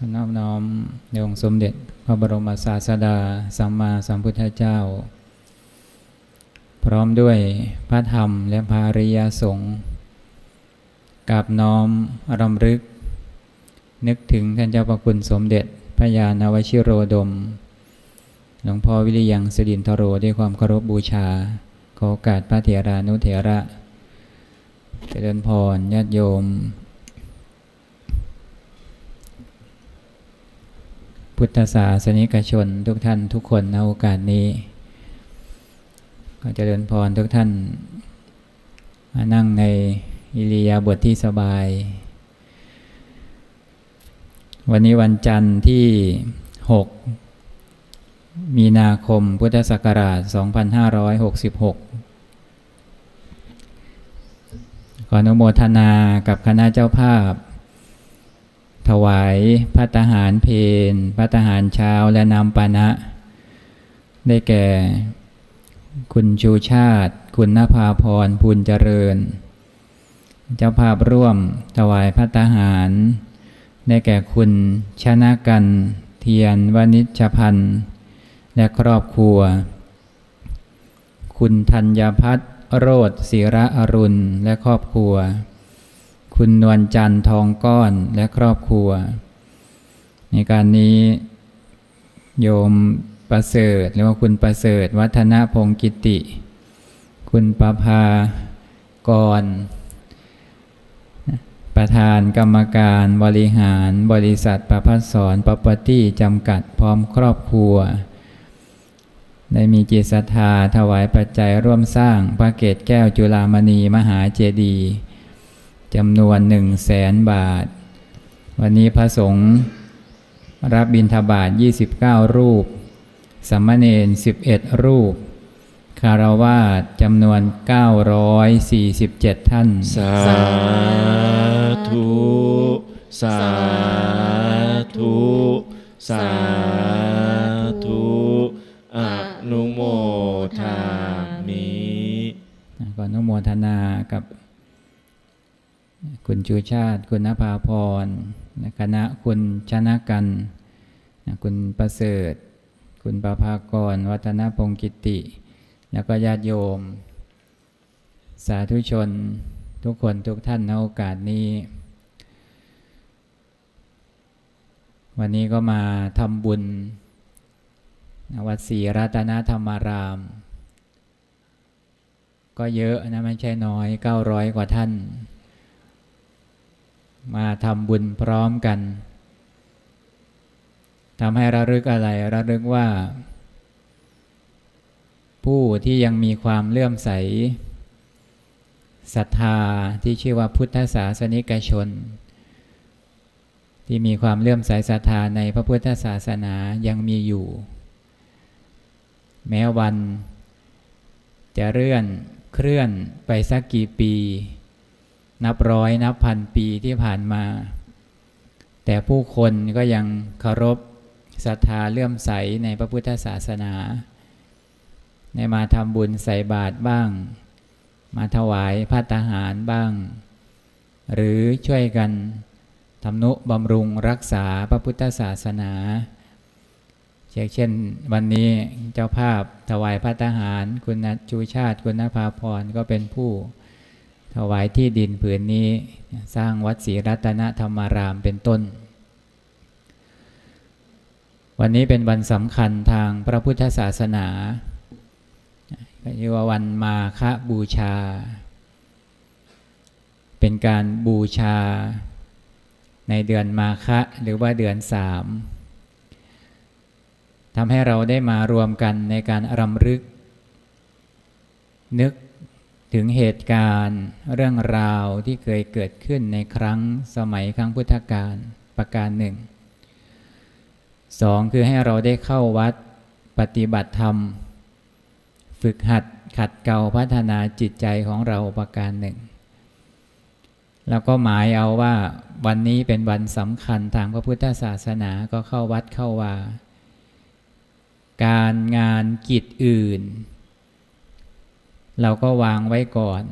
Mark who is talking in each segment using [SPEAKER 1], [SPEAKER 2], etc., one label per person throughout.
[SPEAKER 1] น้อมน้อมในองค์สมเด็จ พระบรมศาสดา สัมมาสัมพุทธเจ้า พร้อมด้วยพระธรรมและภาริยสงฆ์กับน้อมรำลึก นึกถึงท่านเจ้าประคุณสมเด็จ พระยาณวชิโรดม หลวงพ่อวิริยังสดินทโรด้วยความเคารพบูชา ขอโอกาสพระเถรานุเถระ เจริญพรญาติโยม พุทธศาสนิกชนทุกท่านทุกคนในโอกาสนี้ก็เจริญพรทุกท่านมานั่งในอิริยาบถทที่สบาย วันนี้วันจันทร์ที่ 6 มีนาคมพุทธศักราช 2566 ขออนุโมทนากับคณะเจ้าภาพ ถวายพระทหารเพนพระทหารเช้าและนำปานะ ได้แก่ คุณชูชาติ คุณนภาพรภูลเจริญ เจ้าภาพร่วมถวายพระทหาร ได้แก่คุณชนะกัน เทียนวณิชพันธ์และครอบครัว คุณธัญพัฒนโรธศิระอรุณ และครอบครัว คุณนวลจันทร์ทองก้อนและครอบครัว ในการนี้โยมประเสริฐหรือว่าคุณประเสริฐ วัฒนพงกิติ คุณประภากร ประธานกรรมการบริหารบริษัทประพัฒสอนประปตี้จำกัดพร้อมครอบครัว ได้มีจิตศรัทธาถวายปัจจัยร่วมสร้างพระเกศแก้วจุฬามณีมหาเจดีย์ จำนวนหนึ่งแสนบาท วันนี้พระสงฆ์รับบิณฑบาต 29 รูปสัมมเนน11 รูป คารวาสจำนวน 947 ท่าน
[SPEAKER 2] สาธุ สาธุ สาธุ อนุโมทามิ
[SPEAKER 1] ก่อนอนุโมทนากับ คุณชูชาติ คุณนภาพรคณะคุณชนะกัน คุณประเสริฐ คุณประภากร วัฒนพงกิติ แล้วก็ญาติโยม สาธุชน ทุกคนทุกท่านในโอกาสนี้ วันนี้ก็มาทำบุญวัดศรีรัตนธรรมาราม ก็เยอะนะไม่ใช่น้อย 900 กว่าท่าน มาทำบุญพร้อมกันทำให้ระลึกอะไรระลึกว่า ผู้ที่ยังมีความเลื่อมใสศรัทธาที่ชื่อว่าพุทธศาสนิกชน ที่มีความเลื่อมใสศรัทธาในพระพุทธศาสนายังมีอยู่ แม้วัน จะเลื่อนเคลื่อนไปสักกี่ปี นับร้อยนับพันปีที่ผ่านมา แต่ผู้คนก็ยังเคารพศรัทธาเลื่อมใสในพระพุทธศาสนาในมาทำบุญใส่บาตรบ้าง มาถวายพระทหารบ้าง หรือช่วยกันทำนุบำรุงรักษาพระพุทธศาสนาเช่นวันนี้เจ้าภาพถวายพระทหาร คุณชูชาติ คุณนภาพรก็เป็นผู้ ถวายที่ดินผืนนี้สร้างวัดศรีรัตนธรรมารามเป็นต้น วันนี้เป็นวันสำคัญทางพระพุทธศาสนาเรียกว่าวันมาฆบูชา เป็นการบูชาในเดือนมาฆะหรือว่าเดือนสามทำให้เราได้มารวมกันในการรำลึก นึก ถึงเหตุการณ์เรื่องราวที่เคยเกิดขึ้นในครั้งสมัยครั้งพุทธกาลประการหนึ่งสองคือให้เราได้เข้าวัดปฏิบัติธรรม ฝึกหัดขัดเกลาพัฒนาจิตใจของเราประการหนึ่ง แล้วก็หมายเอาว่าวันนี้เป็นวันสำคัญทางพระพุทธศาสนาก็เข้าวัดเข้าว่า การงานกิจอื่น เราก็วางไว้ก่อน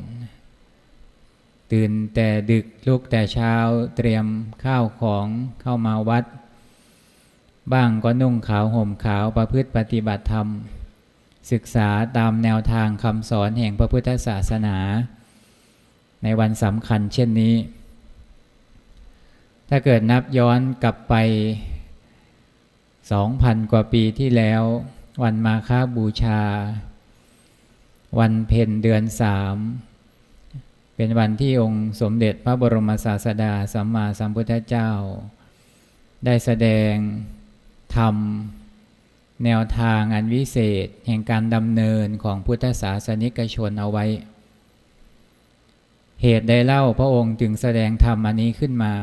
[SPEAKER 1] ตื่นแต่ดึกลุกแต่เช้าเตรียมข้าวของเข้ามาวัด บ้างก็นุ่งขาวห่มขาวประพฤติปฏิบัติธรรม ศึกษาตามแนวทางคำสอนแห่งพระพุทธศาสนา ในวันสำคัญเช่นนี้ ถ้าเกิดนับย้อนกลับไป 2,000 กว่าปีที่แล้ว วันมาฆบูชา วันเพ็ญเดือนสามเป็นวันที่องค์สมเด็จพระบรมศาสดาสัมมาสัมพุทธเจ้า ได้แสดงธรรม แนวทางอันวิเศษ แห่งการดำเนินของพุทธศาสนิกชนเอาไว้ เหตุใดเล่าพระองค์จึงแสดงธรรมอันนี้ขึ้นมา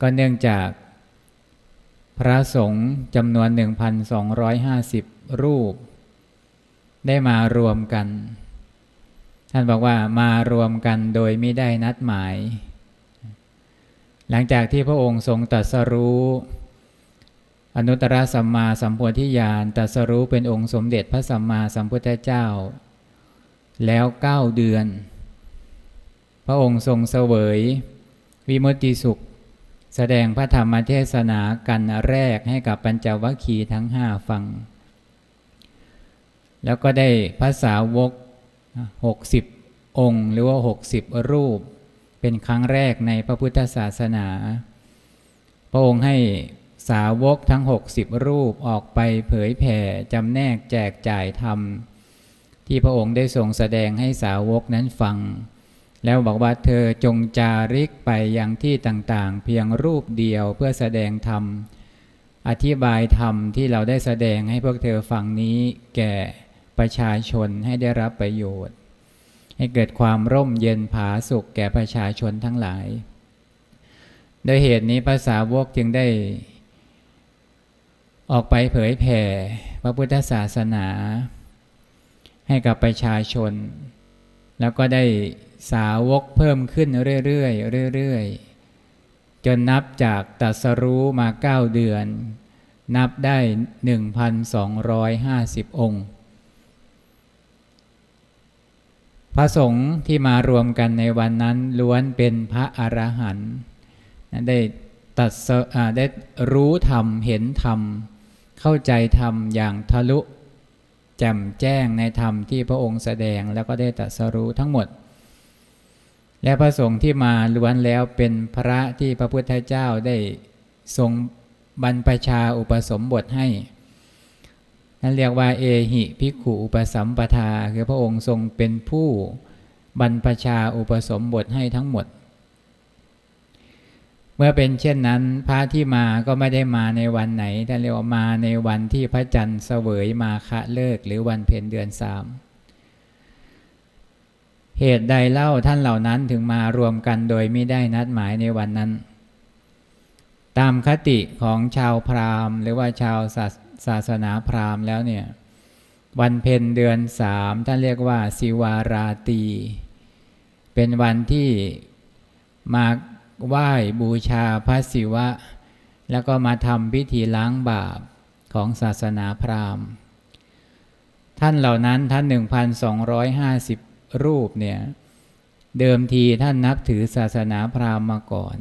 [SPEAKER 1] ก็เนื่องจาก พระสงฆ์จำนวน 1,250 รูป ได้มารวมกัน ท่านบอกว่ามารวมกันโดยไม่ได้นัดหมาย หลังจากที่พระองค์ทรงตรัสรู้ อนุตตรสัมมาสัมโพธิญาณตรัสรู้เป็นองค์สมเด็จพระสัมมาสัมพุทธเจ้า แล้วเก้าเดือน พระองค์ทรงเสวย วิมุตติสุข แสดงพระธรรมเทศนากันแรกให้กับปัญจวัคคีย์ทั้งห้าฟัง แล้วก็ได้ภาษาวกหกสิบองค์ หรือว่าหกสิบรูป เป็นครั้งแรกในพระพุทธศาสนา พระองค์ให้สาวกทั้ง 60 รูปออกไปเผยแผ่จำแนกแจกจ่ายธรรม ที่พระองค์ได้ทรงแสดงให้สาวกนั้นฟัง แล้วบอกว่าเธอจงจาริกไปยังที่ต่างๆ เพียงรูปเดียวเพื่อแสดงธรรม อธิบายธรรมที่เราได้แสดงให้พวกเธอฟังนี้แก่ ประชาชนให้ได้รับประโยชน์ ให้เกิดความร่มเย็นผาสุขแก่ประชาชนทั้งหลาย โดยเหตุนี้ภาษาวกจึงได้ ออกไปเผยแผ่ พระพุทธศาสนา ให้กับประชาชน แล้วก็ได้สาวกเพิ่มขึ้นเรื่อยๆเรื่อยๆจนนับจากตัสรู้มาเก้าเดือน นับได้ 1,250 องค์ พระสงฆ์ที่มารวมกันในวันนั้นล้วนเป็นพระอรหันต์ได้ตัดได้รู้ธรรมเห็นธรรม เข้าใจธรรมอย่างทะลุแจ่มแจ้งในธรรมที่พระองค์แสดงแล้วก็ได้ตรัสรู้ทั้งหมด และพระสงฆ์ที่มาล้วนแล้วเป็นพระที่พระพุทธเจ้าได้ทรงบรรพชาอุปสมบทให้ นั่นเรียกว่าเอหิภิกขุอุปสัมปทา คือพระองค์ทรงเป็นผู้บรรพชาอุปสมบทให้ทั้งหมด เมื่อเป็นเช่นนั้นพระที่มาก็ไม่ได้มาในวันไหนท่านเรียกว่ามาในวันที่พระจันทร์เสวยมาคะเลิกหรือวันเพ็ญเดือนสามเหตุใดเล่าท่านเหล่านั้นถึงมารวมกันโดยไม่ได้นัดหมายในวันนั้น ตามคติของชาวพราหมณ์ หรือว่าชาวศาส ศาสนาพราหมณ์แล้วเนี่ยวันเพ็ญเดือนสามท่านเรียกว่าสิวาราตี เป็นวันที่มาไหว้บูชาพระศิวะ แล้วก็มาทำพิธีล้างบาปของศาสนาพราหมณ์ ท่านเหล่านั้นท่าน 1,250 รูปเนี่ย เดิมทีท่านนับถือศาสนาพราหมณ์มาก่อน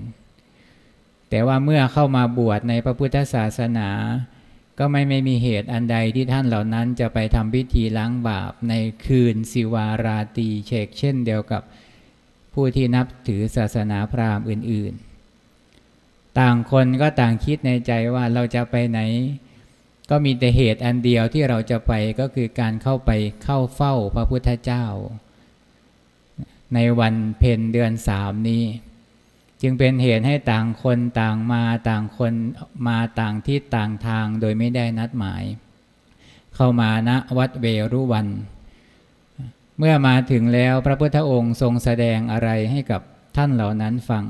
[SPEAKER 1] แต่ว่าเมื่อเข้ามาบวชในพระพุทธศาสนา ก็ไม่ไม่มีเหตุอันใดที่ท่านเหล่านั้นจะไปทำพิธีล้างบาปในคืนสิวาราตีเชกเช่นเดียวกับผู้ที่นับถือศาสนาพราหมณ์อื่น ๆ ต่างคนก็ต่างคิดในใจว่าเราจะไปไหน ก็มีแต่เหตุอันเดียวที่เราจะไปก็คือการเข้าไปเข้าเฝ้าพระพุทธเจ้า ในวันเพ็ญเดือนสามนี้ จึงเป็นเหตุให้ต่างคนต่างมาต่างคนมาต่างที่ต่างทางโดยไม่ได้นัดหมาย เข้ามาณวัดเวรุวัน เมื่อมาถึงแล้วพระพุทธองค์ทรงแสดงอะไรให้กับท่านเหล่านั้นฟัง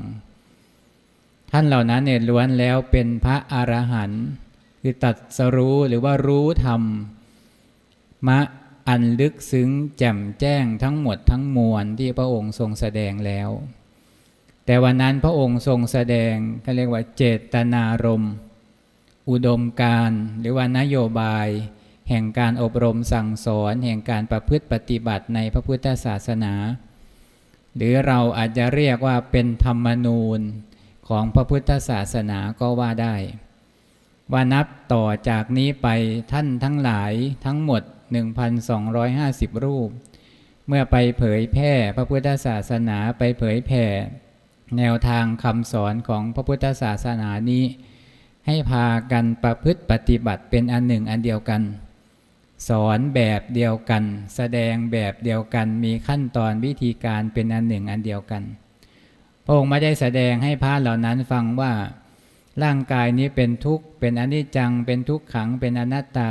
[SPEAKER 1] ท่านเหล่านั้นเนี่ยล้วนแล้วเป็นพระอรหันต์คือตัดสรู้หรือว่ารู้ธรรม มะอันลึกซึ้งแจ่มแจ้งทั้งหมดทั้งมวลที่พระองค์ทรงแสดงแล้ว แต่วันนั้นพระองค์ทรงแสดงเขาเรียกว่าเจตนารมณ์อุดมการหรือว่านโยบาย แห่งการอบรมสั่งสอน แห่งการประพฤติปฏิบัติในพระพุทธศาสนา หรือเราอาจจะเรียกว่าเป็นธรรมนูญของพระพุทธศาสนาก็ว่าได้ ว่านับต่อจากนี้ไปท่านทั้งหลายทั้งหมด 1,250 รูป เมื่อไปเผยแพร่พระพุทธศาสนาไปเผยแผ่ แนวทางคำสอนของพระพุทธศาสนานี้ ให้พากันประพฤติปฏิบัติเป็นอันหนึ่งอันเดียวกัน สอนแบบเดียวกัน แสดงแบบเดียวกันมีขั้นตอนวิธีการเป็นอันหนึ่งอันเดียวกัน พระองค์ไม่ได้แสดงให้พระเหล่านั้นฟังว่าร่างกายนี้เป็นทุกข์ เป็นอนิจจัง เป็นทุกขัง เป็นอนัตตา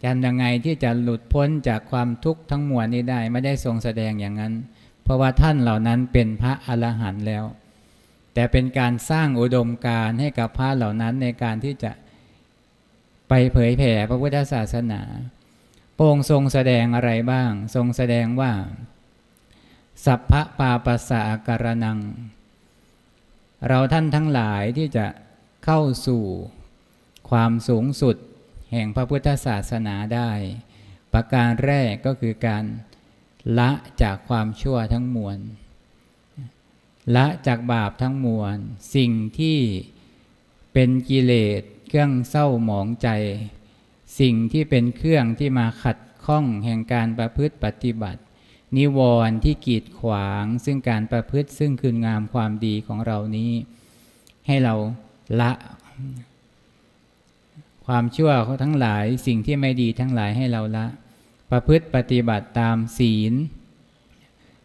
[SPEAKER 1] จะทำยังไงที่จะหลุดพ้นจากความทุกข์ทั้งมวลนี้ได้ ไม่ได้ทรงแสดงอย่างนั้น เพราะว่าท่านเหล่านั้นเป็นพระอรหันต์แล้ว แต่เป็นการสร้างอุดมการให้กับพระเหล่านั้นในการที่จะไปเผยแผ่พระพุทธศาสนาพระองค์ทรงแสดงอะไรบ้าง ทรงแสดงว่า สัพพะปาปัสสะการนัง เราท่านทั้งหลายที่จะเข้าสู่ความสูงสุดแห่งพระพุทธศาสนาได้ ประการแรกก็คือการละจากความชั่วทั้งมวล ละจากบาปทั้งมวล สิ่งที่เป็นกิเลสเครื่องเศร้าหมองใจ สิ่งที่เป็นเครื่องที่มาขัดข้องแห่งการประพฤติปฏิบัติ นิวรณ์ที่กีดขวางซึ่งการประพฤติซึ่งคืนงามความดีของเรานี้ ให้เราละความชั่วทั้งหลายสิ่งที่ไม่ดีทั้งหลายให้เราละ ประพฤติปฏิบัติตามศีล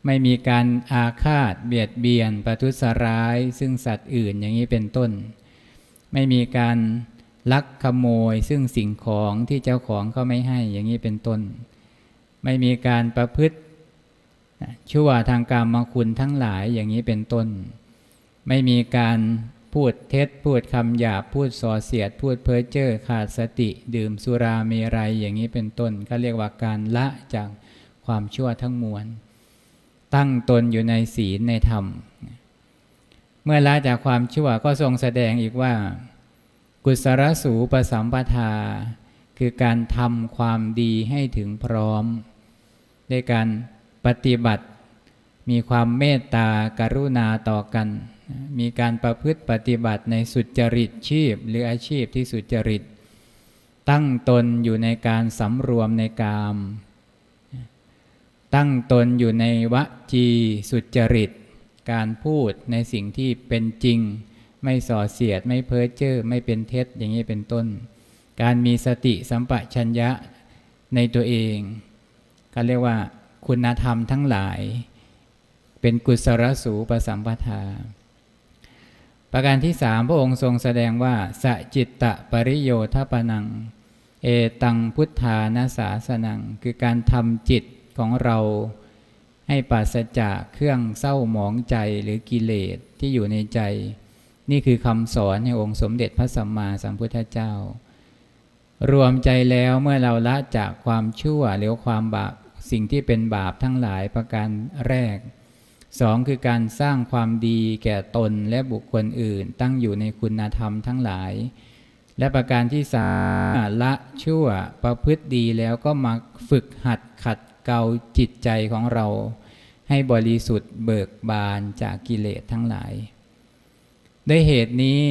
[SPEAKER 1] ไม่มีการอาฆาตเบียดเบียน ประทุษร้าย ซึ่งสัตว์อื่นอย่างนี้เป็นต้น ไม่มีการลักขโมย ซึ่งสิ่งของที่เจ้าของเขาไม่ให้อย่างนี้เป็นต้น ไม่มีการประพฤติชั่วทางการมคุณทั้งหลายอย่างนี้เป็นต้น ไม่มีการพูดเท็จพูดคำหยาบพูดส่อเสียด พูดเพ้อเจ้อขาดสติดื่มสุราเมรัยอย่างนี้เป็นต้นเขาเรียกว่าการละจากความชั่วทั้งมวล ตั้งตนอยู่ในศีลในธรรม เมื่อละจากความชั่วก็ทรงแสดงอีกว่า กุศลสูปสัมปทา คือการทำความดีให้ถึงพร้อมด้วยการปฏิบัติมีความเมตตาการุณาต่อกัน มีการประพฤติปฏิบัติในสุจริตชีพ หรืออาชีพที่สุจริต ตั้งตนอยู่ในการสำรวมในกาม ตั้งตนอยู่ในวจีสุจริต การพูดในสิ่งที่เป็นจริง ไม่ส่อเสียดไม่เพ้อเจ้อไม่เป็นเท็จอย่างนี้เป็นต้น การมีสติสัมปชัญญะในตัวเองก็เรียกว่าคุณธรรมทั้งหลาย เป็นกุศลสูปสัมปทา ประการที่สามพระองค์ทรงแสดงว่าสจิตตะปริโยทปนัง เอตังพุทธานาสาสนัง คือการทำจิต ของเราให้ปราศจากเครื่องเศร้าหมองใจหรือกิเลสที่อยู่ในใจ นี่คือคำสอนในองค์สมเด็จพระสัมมาสัมพุทธเจ้า รวมใจแล้วเมื่อเราละจากความชั่วหรือความบาปสิ่งที่เป็นบาปทั้งหลายประการแรกสองคือการสร้างความดีแก่ตนและบุคคลอื่น ตั้งอยู่ในคุณธรรมทั้งหลาย และประการที่สามละชั่วประพฤติดีแล้วก็มาฝึกหัดขัด เกลาจิตใจของเรา ให้บริสุทธิ์เบิกบานจากกิเลสทั้งหลาย ด้วยเหตุนี้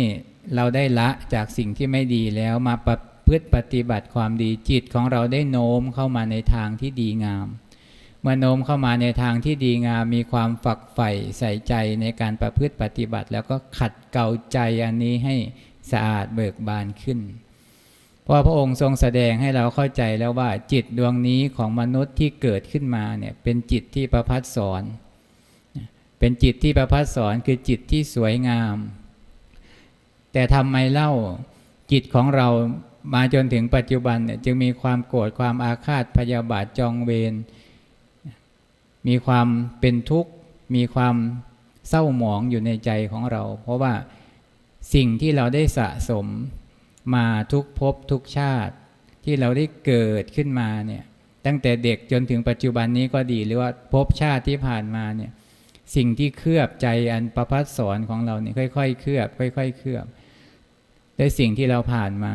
[SPEAKER 1] เราได้ละจากสิ่งที่ไม่ดีแล้วมาประพฤติปฏิบัติความดีจิตของเราได้โน้มเข้ามาในทางที่ดีงาม เมื่อโน้มเข้ามาในทางที่ดีงามมีความฝักใฝ่ใส่ใจในการประพฤติปฏิบัติ แล้วก็ขัดเกลาใจอันนี้ให้สะอาดเบิกบานขึ้น เพราะพระองค์ทรงแสดงให้เราเข้าใจแล้วว่าจิตดวงนี้ของมนุษย์ที่เกิดขึ้นมาเนี่ยเป็นจิตที่ประพัดสอนเป็นจิตที่ประพัดสอนคือจิตที่สวยงาม แต่ทำไมเล่าจิตของเรามาจนถึงปัจจุบันเนี่ยจึงมีความโกรธความอาฆาตพยาบาทจองเวรมีความเป็นทุกข์ มีความเศร้าหมองอยู่ในใจของเรา เพราะว่าสิ่งที่เราได้สะสม มาทุกภพทุกชาติ ที่เราได้เกิดขึ้นมาเนี่ยตั้งแต่เด็กจนถึงปัจจุบันนี้ก็ดีหรือว่าภพชาติที่ผ่านมาเนี่ยสิ่งที่เคลือบใจอันประพัดสอนของเราเนี่ยค่อยๆ เคลือบ ค่อย ๆ เคลือบด้วยสิ่งที่เราผ่านมา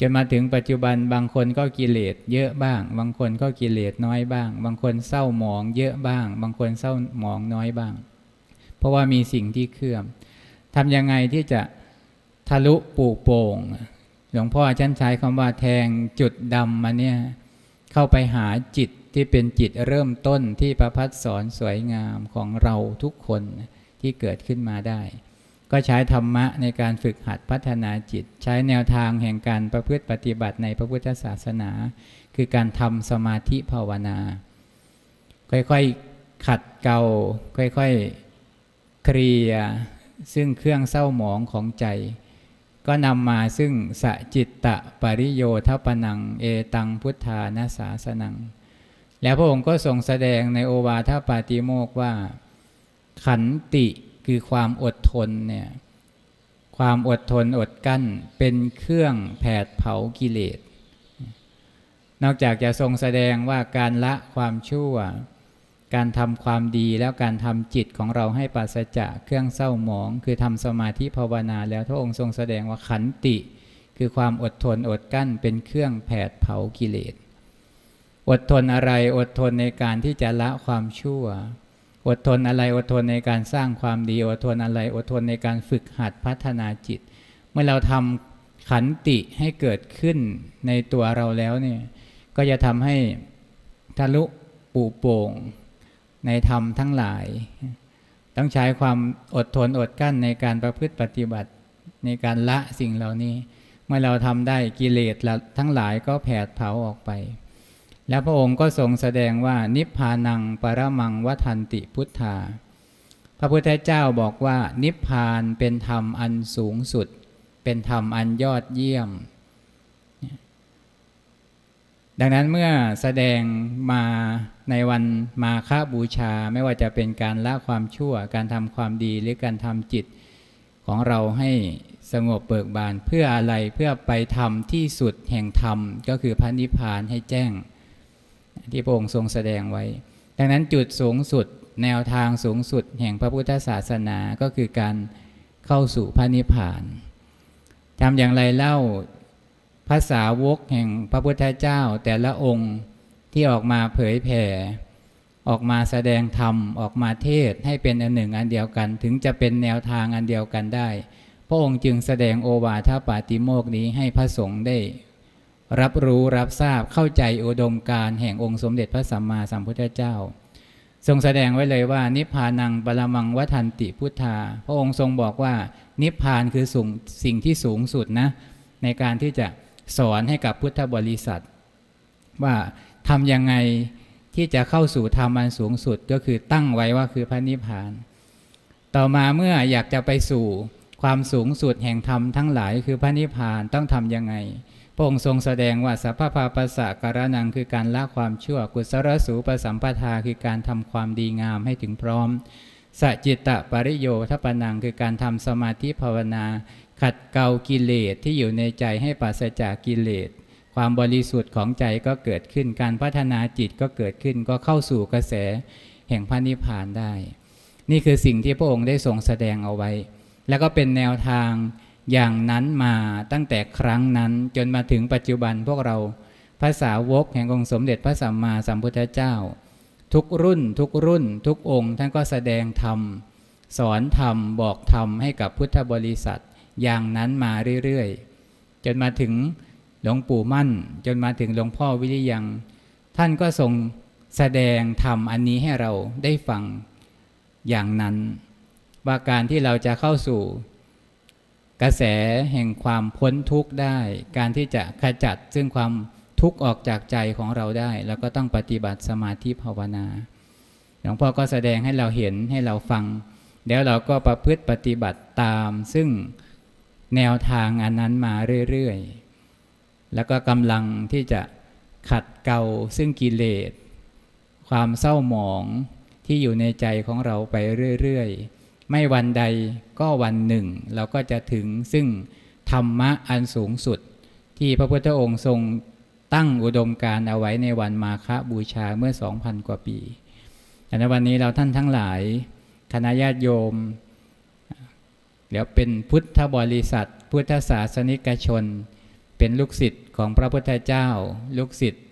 [SPEAKER 1] จนมาถึงปัจจุบันบางคนก็กิเลสเยอะบ้าง บางคนก็กิเลสน้อยบ้าง บางคนเศร้าหมองเยอะบ้าง บางคนเศร้าหมองน้อยบ้าง เพราะว่ามีสิ่งที่เคลื่อมทำยังไงที่จะ ทะลุปูโป่ง หลวงพ่อฉันใช้คำว่าแทงจุดดำมาเนี่ยเข้าไปหาจิตที่เป็นจิตเริ่มต้นที่ประพัดสอนสวยงามของเราทุกคนที่เกิดขึ้นมาได้ ก็ใช้ธรรมะในการฝึกหัดพัฒนาจิต ใช้แนวทางแห่งการประพฤติปฏิบัติในพระพุทธศาสนา คือการทำสมาธิภาวนา ค่อยๆขัดเกลาค่อยๆเคลียซึ่งเครื่องเศร้าหมองของใจ ก็นำมาซึ่งสจิตตะปริโยทปนัง เอตังพุทธานาสาสนัง แล้วพระองค์ก็ทรงแสดงในโอวาทปาติโมกว่า ขันติคือความอดทนเนี่ยความอดทนอดกั้นเป็นเครื่องแผดเผากิเลส นอกจากจะทรงแสดงว่าการละความชั่ว การทำความดีแล้วการทำจิตของเราให้ปราศจากเครื่องเศร้าหมอง คือทำสมาธิภาวนาแล้วพระองค์ทรงแสดงว่าขันติ คือความอดทนอดกั้นเป็นเครื่องแผดเผากิเลส อดทนอะไรอดทนในการที่จะละความชั่ว อดทนอะไรอดทนในการสร้างความดี อดทนอะไรอดทนในการฝึกหัดพัฒนาจิต เมื่อเราทำขันติให้เกิดขึ้นในตัวเราแล้วเนี่ยก็จะทำให้ทะลุปูโป่ง ในธรรมทั้งหลาย ต้องใช้ความอดทนอดกั้นในการประพฤติปฏิบัติในการละสิ่งเหล่านี้ เมื่อเราทำได้กิเลสทั้งหลายก็แผดเผาออกไป แล้วพระองค์ก็ทรงแสดงว่านิพพานังปรมังวัฏันติพุทธา พระพุทธเจ้าบอกว่า นิพพานเป็นธรรมอันสูงสุด เป็นธรรมอันยอดเยี่ยม ดังนั้นเมื่อแสดงมาในวันมาฆบูชา ไม่ว่าจะเป็นการละความชั่ว การทำความดีหรือการทำจิต ของเราให้สงบเบิกบานเพื่ออะไรเพื่อไปทำที่สุดแห่งธรรม ก็คือพระนิพพานให้แจ้ง ที่พระองค์ทรงแสดงไว้ ดังนั้นจุดสูงสุดแนวทางสูงสุดแห่งพระพุทธศาสนาก็คือการเข้าสู่พระนิพพานทำอย่างไรเล่า ภาษาวกแห่งพระพุทธเจ้าแต่ละองค์ที่ออกมาเผยแผ่ ออกมาแสดงธรรม ออกมาเทศให้เป็นอันหนึ่งอันเดียวกัน ถึงจะเป็นแนวทางอันเดียวกันได้ พระองค์จึงแสดงโอวาทปาติโมกนี้ให้พระสงฆ์ได้ รับรู้รับทราบเข้าใจอุดมการแห่งองค์สมเด็จพระสัมมาสัมพุทธเจ้า ทรงแสดงไว้เลยว่า นิพพานังปรมังวัฏันติพุทธา พระองค์ทรงบอกว่า นิพพานคือสูงสิ่งที่สูงสุดนะ ในการที่จะ สอนให้กับพุทธบริษัท ว่าทำยังไงที่จะเข้าสู่ธรรมันสูงสุดก็คือตั้งไว้ว่าคือพระนิพพาน ต่อมาเมื่ออยากจะไปสู่ความสูงสุดแห่งธรรมทั้งหลายคือพระนิพพานต้องทำยังไง พระองค์ทรงแสดงว่าสัพพะปาปัสสะการนังคือการละความชั่ว กุศลสูปสัมปทาคือการทำความดีงามให้ถึงพร้อมสจิตตะปริโยทปนังคือการทำสมาธิภาวนา ขัดเกลากิเลสที่อยู่ในใจให้ปราศจากกิเลส ความบริสุทธิ์ของใจก็เกิดขึ้น การพัฒนาจิตก็เกิดขึ้น ก็เข้าสู่กระแสแห่งพระนิพพานได้ นี่คือสิ่งที่พระองค์ได้ทรงแสดงเอาไว้ แล้วก็เป็นแนวทางอย่างนั้นมาตั้งแต่ครั้งนั้นจนมาถึงปัจจุบันพวกเราภาษาวกแห่งองค์สมเด็จพระสัมมาสัมพุทธเจ้า ทุกรุ่น ทุกรุ่น ทุกองค์ท่านก็แสดงธรรม สอนธรรม บอกธรรมให้กับพุทธบริษัท อย่างนั้นมาเรื่อยๆ จนมาถึงหลวงปู่มั่น จนมาถึงหลวงพ่อวิริยัง ท่านก็ทรงแสดงธรรมอันนี้ให้เราได้ฟังอย่างนั้น ว่าการที่เราจะเข้าสู่ กระแสแห่งความพ้นทุกข์ได้ การที่จะขจัดซึ่งความทุกข์ออกจากใจของเราได้เราก็ต้องปฏิบัติสมาธิภาวนาหลวงพ่อก็แสดงให้เราเห็นให้เราฟัง แล้วเราก็ประพฤติปฏิบัติตาม ซึ่ง แนวทางอันนั้นมาเรื่อยๆ แล้วก็กำลังที่จะขัดเกลาซึ่งกิเลส ความเศร้าหมองที่อยู่ในใจของเราไปเรื่อยๆ ไม่วันใดก็วันหนึ่ง เราก็จะถึงซึ่งธรรมะอันสูงสุด ที่พระพุทธองค์ทรงตั้งอุดมการเอาไว้ในวันมาฆบูชาเมื่อ 2,000 กว่าปีแต่ในวันนี้เราท่านทั้งหลายคณะญาติโยม เดี๋ยวเป็นพุทธบริษัท พุทธศาสนิกชน เป็นลูกศิษย์ของพระพุทธเจ้า ลูกศิษย์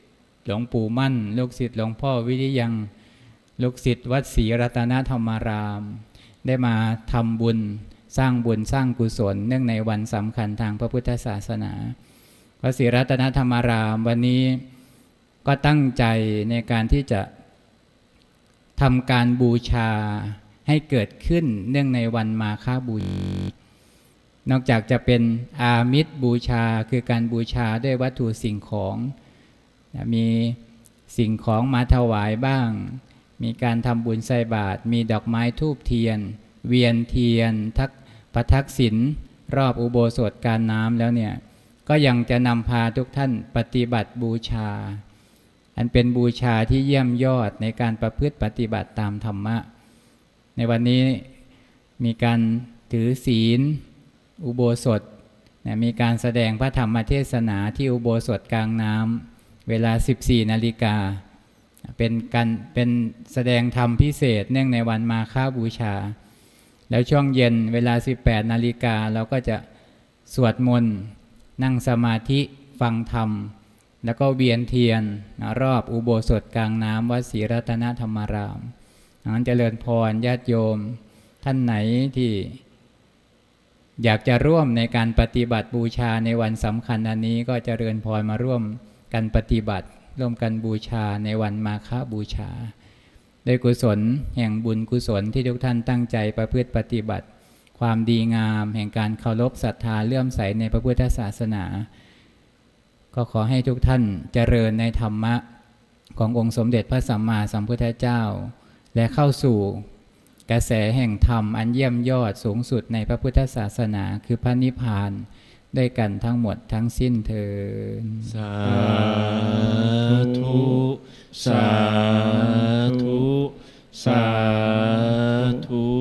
[SPEAKER 1] หลวงปู่มั่น ลูกศิษย์หลวงพ่อวิริยัง ลูกศิษย์วัดศรีรัตนธรรมาราม ได้มาทำบุญสร้างบุญสร้างกุศล เนื่องในวันสำคัญทางพระพุทธศาสนาพระศรีรัตนธรรมารามวันนี้ก็ตั้งใจในการที่จะทำการบูชา ให้เกิดขึ้นเนื่องในวันมาฆบูชานอกจากจะเป็นอามิตรบูชาคือการบูชาด้วยวัตถุสิ่งของมีสิ่งของมาถวายบ้าง มีการทำบุญใส่บาตรมีดอกไม้ทูบเทียน เวียนเทียน ทักประทักษิณรอบอุโบสถการน้ำแล้วเนี่ยก็ยังจะนำพาทุกท่านปฏิบัติบูชา อันเป็นบูชาที่เยี่ยมยอดในการประพฤติปฏิบัติตามธรรมะ ในวันนี้มีการถือศีล อุโบสถนะมีการแสดงพระธรรมเทศนาที่อุโบสถกลางน้ำเวลา 14 นาฬิกา เป็นการเป็นแสดงธรรมพิเศษเนื่องในวันมาฆบูชา แล้วช่วงเย็นเวลา 18 นาฬิกาเราก็จะสวดมนต์นั่งสมาธิฟังธรรม แล้วก็เวียนเทียนรอบอุโบสถกลางน้ำวัดศรีรัตนธรรมาราม นั้นเจริญพรญาติโยม ท่านไหนที่ อยากจะร่วมในการปฏิบัติบูชาในวันสำคัญอันนี้ก็เจริญพรมาร่วมกันปฏิบัติ ร่วมกันบูชาในวันมาฆบูชาด้วยกุศลแห่งบุญกุศลที่ทุกท่านตั้งใจประพฤติปฏิบัติ ความดีงามแห่งการเคารพศรัทธาเลื่อมใสในพระพุทธศาสนา ก็ขอให้ทุกท่านเจริญในธรรมะขององค์สมเด็จพระสัมมาสัมพุทธเจ้า และเข้าสู่กระแสแห่งธรรมอันเยี่ยมยอดสูงสุดในพระพุทธศาสนาคือพระนิพพานด้วยกันทั้งหมดทั้งสิ้นเถิน
[SPEAKER 2] สาธุ สาธุ สาธุ